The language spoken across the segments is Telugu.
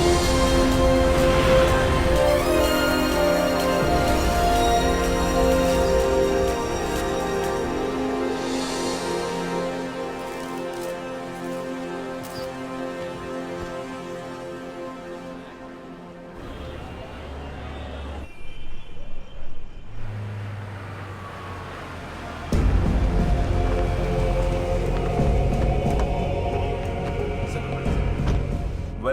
Yeah.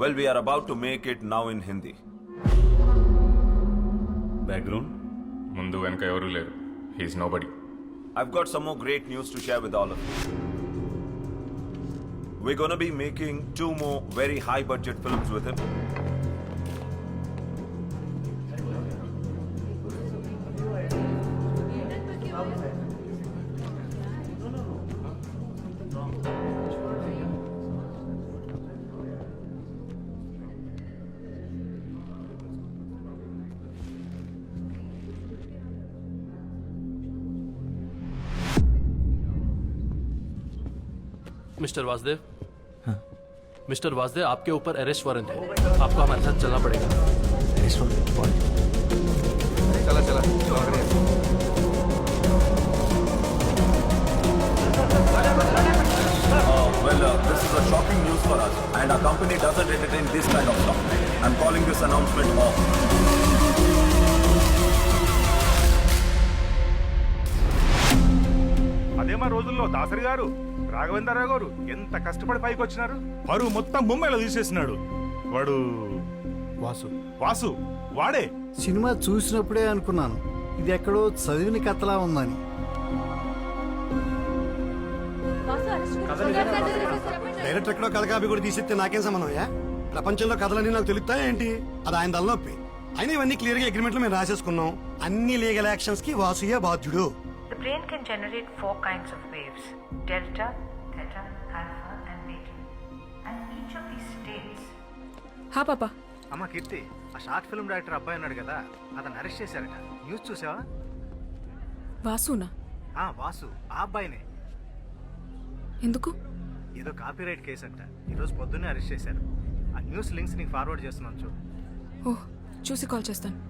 Well, we are about to make it now in Hindi. Background ముందు వెనక ఎవరు లేరు he's nobody I've got some more great news to share with all of you. We're gonna be making two more very high budget films with him. Mister Vasudev mister Vasudev आपके ऊपर अरेस्ट वारंट है आपको हमारे साथ चलना पड़ेगा చలా చలా Uh, well, uh, this is a shocking news for us, and our company doesn't entertain this kind of stuff. I'm calling this announcement off. అదే మా రోజుల్లో దాసరి గారు రాఘవేంద్రరావు గారు ఎంత కష్టపడి పైకి వచ్చినారు? పరువు మొత్తం ముంబైలో తీసేసినాడు. వాడు वासु వాసు వాడే. సినిమా చూసినప్పుడే అనుకున్నాను. ఇది ఎక్కడో చదివిన కథలా ఉందని. డైరెక్టర్ ఎక్కడో కథ కాపీ కూడా తీసిస్తే నాకేం సంబంధమయ్యా ప్రపంచంలో కథలన్నీ నాకు తెలుస్తాయా ఏంటి? అది ఆయన తలనొప్పి. అయినా ఇవన్నీ క్లియర్గా అగ్రిమెంట్లో మేము రాసేసుకున్నాం. అన్ని లీగల్ యాక్షన్స్కి వాసుయే బాధ్యుడు. Brain can generate four kinds of waves delta, theta, alpha, and beta. And each of these states హా పాపా. అమ్మ కీర్తి ఆ షార్ట్ ఫిల్మ్ డైరెక్టర్ అబ్బాయి ఉన్నాడు కదా అతను అరెస్ట్ చేశారట. న్యూస్ చూసావా? వాసునా? ఆ వాసు ఆ అబ్బాయినే. ఎందుకు? ఏదో కాపీరైట్ కేసు అంట. ఈరోజు పొద్దున్నే అరెస్ట్ చేశారు. ఆ న్యూస్ లింక్స్ నీకు ఫార్వర్డ్ చేస్తున్నాను చూడు. ఓహ్ చూసి కాల్ చేస్తాను.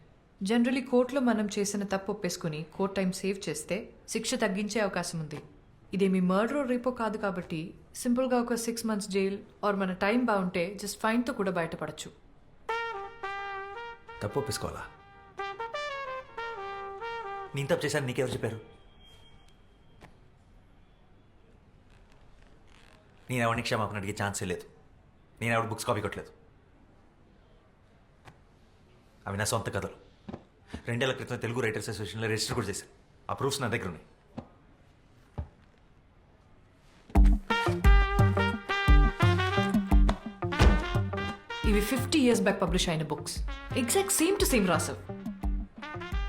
generally కోర్టులో మనం చేసిన తప్పు ఒప్పేసుకుని కోర్ట్ టైం సేవ్ చేస్తే శిక్ష తగ్గించే అవకాశం ఉంది. ఇదేమి మర్డర్ రేపో కాదు కాబట్టి సింపుల్గా ఒక సిక్స్ మంత్స్ జైల్ ఆర్ మన టైం బాగుంటే జస్ట్ ఫైన్తో కూడా బయటపడచ్చు. తప్పు ఒప్పేసుకోవాలా? నేను తప్పు చేశాను నీకెవరు చెప్పారు? నేను ఎవరిని క్షమాపణ అడిగే ఛాన్సే లేదు. నేను ఎవరు బుక్స్ కాపీ కొట్టలేదు. అవి నా సొంత కథలు. రెండేళ్ళ క్రితం తెలుగు రైటర్స్ అసోసియేషన్లో రిజిస్టర్ కూడా చేశాను ఆ ప్రూఫ్స్ నా దగ్గర ఉన్నాయి. ఇవి ఫిఫ్టీ ఇయర్స్ బ్యాక్ పబ్లిష్ అయిన books. Exact same to same రాసావు.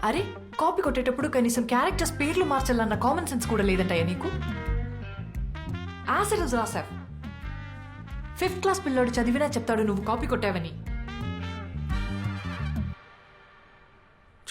అరే కాపీ కొట్టేటప్పుడు కనీసం క్యారెక్టర్స్ పేర్లు మార్చాలన్న కామన్ సెన్స్ కూడా లేదంటాయా నీకు? యాసిడ్స్ రాసావు. ఫిఫ్త్ క్లాస్ పిల్లోడు చదివినా చెప్తాడు నువ్వు కాపీ కొట్టావని.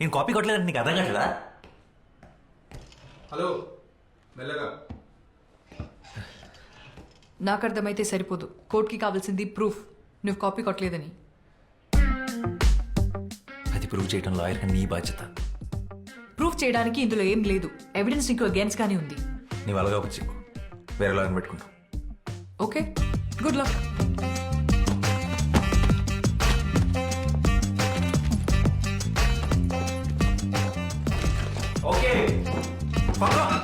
నేను కాపీ కొట్టలేదని నీకు అర్థం కావట్లేదా? హలో మెల్లగా. నాకు అర్థమైతే సరిపోదు. కోర్టుకి కావాల్సింది ప్రూఫ్. నువ్వు కాపీ కొట్టలేదని. అది ప్రూవ్ చేయడం లాయర్ నీ బాధ్యత. ప్రూఫ్ చేయడానికి ఇందులో ఏం లేదు. ఎవిడెన్స్ నీకు అగేన్స్ గానే ఉంది. నీవు అలాగా వచ్చి వేరే లాయర్ని పెట్టుకుంటావు. ఓకే? Good luck. ఓకే ఈ నమ్మ